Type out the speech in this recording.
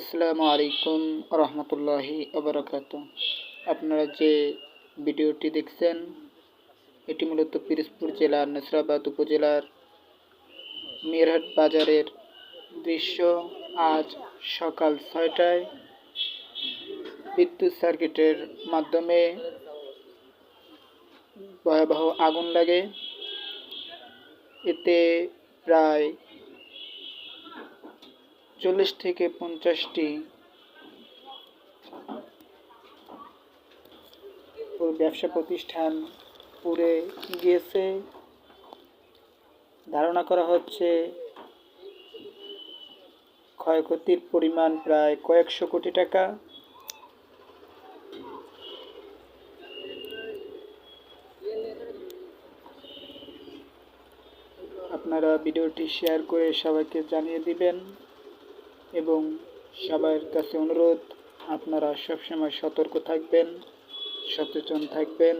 আসসালামু আলাইকুম রহমতুল্লাহি আবরাকাত আপনারা যে ভিডিওটি দেখছেন, এটি মূলত পিরোজপুর জেলার, নেসরাবাদ উপজেলার মিরহাট বাজারের দৃশ্য। আজ সকাল ছয়টায় বিদ্যুৎ সার্কিটের মাধ্যমে ভয়াবহ আগুন লাগে। এতে প্রায় চল্লিশ থেকে পঞ্চাশটি। ব্যবসা প্রতিষ্ঠান পুড়ে গিয়েছে। ধারণা করা হচ্ছে ক্ষয়ক্ষতির পরিমাণ প্রায় কয়েকশো কোটি টাকা। আপনারা ভিডিওটি শেয়ার করে সবাইকে জানিয়ে দিবেন। এবং সবার কাছে অনুরোধ আপনারা সবসময় সতর্ক থাকবেন সচেতন থাকবেন।